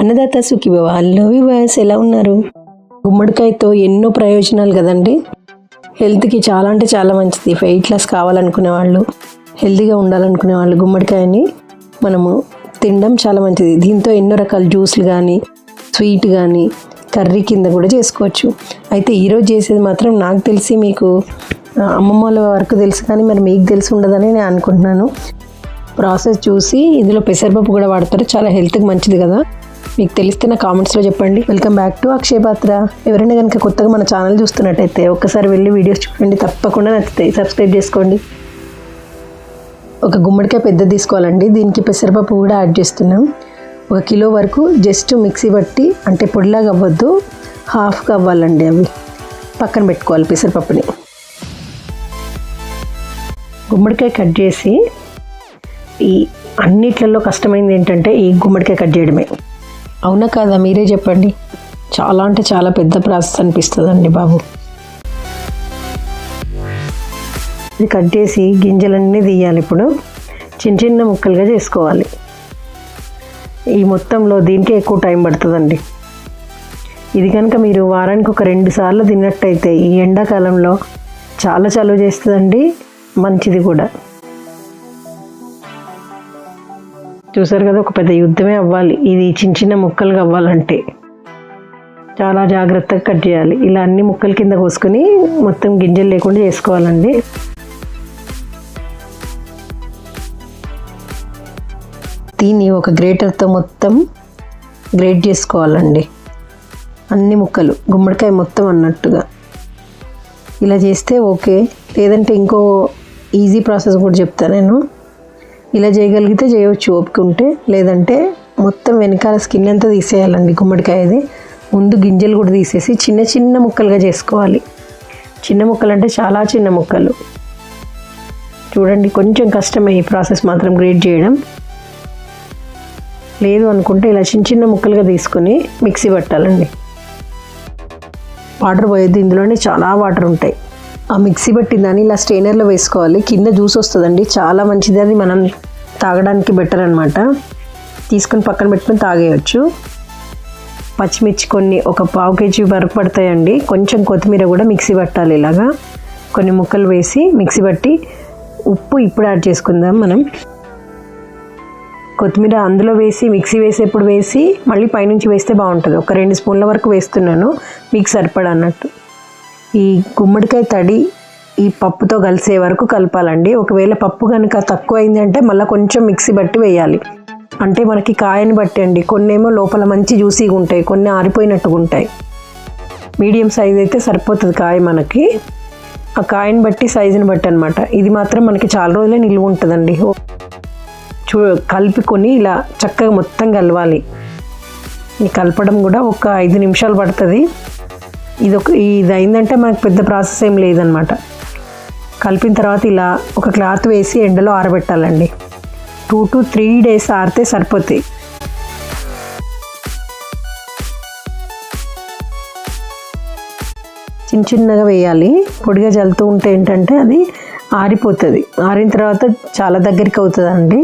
అన్నదాత సుఖిభవ hello వివాస్ ఎలా ఉన్నారు? గుమ్మడికాయతో ఎన్నో ప్రయోజనాలు కదండి. హెల్త్కి చాలా అంటే చాలా మంచిది. వెయిట్ లాస్ కావాలనుకునే వాళ్ళు హెల్తీగా ఉండాలనుకునే వాళ్ళు గుమ్మడికాయని మనము తినడం చాలా మంచిది. దీంతో ఎన్నో రకాల జ్యూస్లు కానీ స్వీట్ కానీ కర్రీ కింద కూడా చేసుకోవచ్చు. అయితే ఈరోజు చేసేది మాత్రం నాకు తెలిసి మీకు అమ్మమ్మ వాళ్ళ వరకు తెలుసు కానీ మరి మీకు తెలిసి ఉండదని నేను అనుకుంటున్నాను. ప్రాసెస్ చూసి ఇందులో పెసరపప్పు కూడా వాడతారు. చాలా హెల్త్కి మంచిది కదా. మీకు తెలిస్తే నా కామెంట్స్లో చెప్పండి. వెల్కమ్ బ్యాక్ టు అక్షయ్ పాత్ర. ఎవరైనా కనుక కొత్తగా మన ఛానల్ చూస్తున్నట్టయితే ఒక్కసారి వెళ్ళి వీడియోస్ చూడండి. తప్పకుండా నచ్చుతాయి సబ్స్క్రైబ్ చేసుకోండి. ఒక గుమ్మడికాయ పెద్ద తీసుకోవాలండి. దీనికి పెసరపప్పు కూడా యాడ్ చేస్తున్నాం. ఒక కిలో వరకు జస్ట్ మిక్సీ పట్టి అంటే పొడిలాగా అవ్వద్దు హాఫ్గా అవ్వాలండి అవి. పక్కన పెట్టుకోవాలి పెసరపప్పుని. గుమ్మడికాయ కట్ చేసి ఈ అన్నిట్లలో కష్టమైంది ఏంటంటే ఈ గుమ్మడికాయ కట్ చేయడమే. అవునా కాదా? మీరే చెప్పండి. చాలా అంటే చాలా పెద్ద ప్రాసెస్ అనిపిస్తుందండి బాబు. ఇది కట్ చేసి గింజలన్నీ తీయాలి ఇప్పుడు. చిన్న చిన్న ముక్కలుగా చేసుకోవాలి. ఈ మొత్తంలో దీనికే ఎక్కువ టైం పడుతుందండి. ఇది కనుక మీరు వారానికి ఒక రెండు సార్లు తిన్నట్టయితే ఈ ఎండాకాలంలో చాలా చలువ చేస్తుందండి. మంచిది కూడా. చూసారు కదా ఒక పెద్ద యుద్ధమే అవ్వాలి. ఇది చిన్న చిన్న ముక్కలుగా అవ్వాలంటే. చాలా జాగ్రత్తగా కట్ చేయాలి. ఇలా అన్ని ముక్కల కింద కోసుకొని మొత్తం గింజలు లేకుండా చేసుకోవాలండి. దీన్ని ఒక గ్రేటర్తో మొత్తం గ్రేట్ చేసుకోవాలండి. అన్ని ముక్కలు గుమ్మడికాయ మొత్తం అన్నట్టుగా. ఇలా చేస్తే ఓకే. లేదంటే ఇంకో ఈజీ ప్రాసెస్ కూడా చెప్తా నేను. ఇలా చేయగలిగితే చేయవచ్చు. ఓపిక ఉంటే లేదంటే మొత్తం వెనకాల స్కిన్ అంతా తీసేయాలండి గుమ్మడికాయది. ముందు గింజలు కూడా తీసేసి చిన్న చిన్న ముక్కలుగా చేసుకోవాలి. చిన్న ముక్కలు అంటే చాలా చిన్న ముక్కలు. చూడండి కొంచెం కష్టమే ఈ ప్రాసెస్ మాత్రం గ్రేట్ చేయడం. లేదు అనుకుంటే ఇలా చిన్న చిన్న ముక్కలుగా తీసుకొని మిక్సీ పట్టాలండి. వాటర్ పోయేది ఇందులోనే చాలా వాటర్ ఉంటాయి. ఆ మిక్సీ పట్టిందని ఇలా స్ట్రైనర్లో వేసుకోవాలి. కింద జ్యూస్ వస్తుందండి. చాలా మంచిది అది మనం తాగడానికి బెటర్ అనమాట తీసుకొని పక్కన పెట్టుకొని తాగేయచ్చు. పచ్చిమిర్చి కొన్ని ఒక పావు కేజీ వరకు పడతాయండి. కొంచెం కొత్తిమీర కూడా మిక్సీ పట్టాలి ఇలాగా. కొన్ని ముక్కలు వేసి మిక్సీ పట్టి ఉప్పు ఇప్పుడు యాడ్ చేసుకుందాం మనం. కొత్తిమీర అందులో వేసి మిక్సీ వేసేప్పుడు వేసి మళ్ళీ పైనుంచి వేస్తే బాగుంటుంది. ఒక రెండు స్పూన్ల వరకు వేస్తున్నాను. మీకు సరిపడా అన్నట్టు. ఈ గుమ్మడికాయ తడి ఈ పప్పుతో కలిసే వరకు కలపాలండి. ఒకవేళ పప్పు కనుక తక్కువ అయింది అంటే మళ్ళీ కొంచెం మిక్సీ బట్టి వేయాలి. అంటే మనకి కాయని బట్టి అండి. కొన్ని ఏమో లోపల మంచి జ్యూసీగా ఉంటాయి. కొన్ని ఆరిపోయినట్టుగా ఉంటాయి. మీడియం సైజ్ అయితే సరిపోతుంది కాయ మనకి. ఆ కాయని బట్టి సైజుని బట్టి అనమాట ఇది మాత్రం మనకి చాలా రోజులే నిల్వ ఉంటుందండి. చూ కలుపుకొని ఇలా చక్కగా మొత్తం కలవాలి. ఈ కలపడం కూడా ఒక ఐదు నిమిషాలు పడుతుంది. ఇది ఒక ఇది అయిందంటే మనకు పెద్ద ప్రాసెస్ ఏం లేదనమాట కలిపిన తర్వాత ఇలా ఒక క్లాత్ వేసి ఎండలో ఆరబెట్టాలండి. టూ టు త్రీ డేస్ ఆరితే సరిపోతాయి చిన్న చిన్నగా వేయాలి. పొడిగా చల్లుతూ ఉంటే ఏంటంటే అది ఆరిపోతుంది. ఆరిన తర్వాత చాలా దగ్గరికి అవుతుందండి.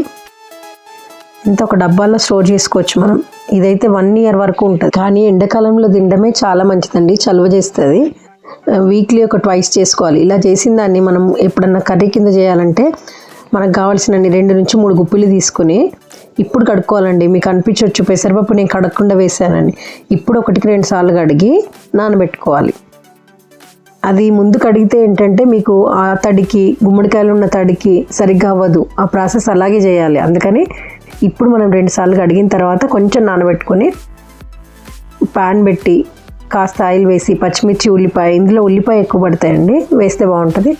ఇంత ఒక డబ్బాలో స్టోర్ చేసుకోవచ్చు మనం. ఇదైతే వన్ ఇయర్ వరకు ఉంటుంది. కానీ ఎండాకాలంలో తినడమే చాలా మంచిదండి. చలువ చేస్తుంది. వీక్లీ ఒక ట్వైస్ చేసుకోవాలి. ఇలా చేసిన దాన్ని మనం ఎప్పుడన్నా కర్రీ కింద చేయాలంటే మనకు కావాల్సిన రెండు నుంచి మూడు గుప్పిలు తీసుకుని ఇప్పుడు కడుక్కోవాలండి. మీకు అనిపించవచ్చు పెసరపప్పు నేను కడగకుండా వేసానని ఇప్పుడు ఒకటికి రెండు సార్లు కడిగి నానబెట్టుకోవాలి. అది ముందు కడిగితే ఏంటంటే మీకు ఆ తడికి గుమ్మడికాయలు ఉన్న తడికి సరిగ్గా అవ్వదు. ఆ ప్రాసెస్ అలాగే చేయాలి. అందుకని ఇప్పుడు మనం రెండు సార్లు కడిగిన తర్వాత కొంచెం నానబెట్టుకొని పాన్ పెట్టి కాస్త ఆయిల్ వేసి పచ్చిమిర్చి ఉల్లిపాయ ఇందులో ఉల్లిపాయ ఎక్కువ పడతాయండి. వేస్తే బాగుంటుంది.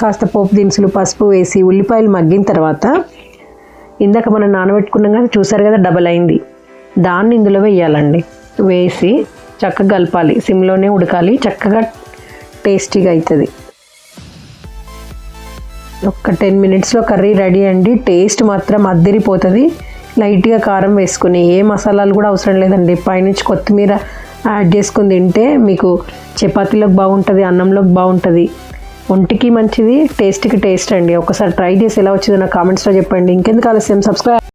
కాస్త పోపు దినుసులు పసుపు వేసి ఉల్లిపాయలు మగ్గిన తర్వాత ఇందాక మనం నానబెట్టుకున్నాం కదా చూసారు కదా డబల్ అయింది. దాన్ని ఇందులో వేయాలండి. వేసి చక్కగా కలపాలి. సిమ్లోనే ఉడకాలి. చక్కగా టేస్టీగా అవుతుంది ఒక టెన్ మినిట్స్లో కర్రీ రెడీ అండి. టేస్ట్ మాత్రం అద్దరిపోతుంది. లైట్గా కారం వేసుకుని ఏ మసాలాలు కూడా అవసరం లేదండి. పైనుంచి కొత్తిమీర యాడ్ చేసుకుని తింటే మీకు చపాతీలోకి బాగుంటుంది అన్నంలోకి బాగుంటుంది. ఒంటికి మంచిది టేస్ట్కి టేస్ట్ అండి. ఒకసారి ట్రై చేసి ఎలా వచ్చిందో నా కామెంట్స్లో చెప్పండి. ఇంకెందుకు ఆలస్యం? సబ్స్క్రైబ్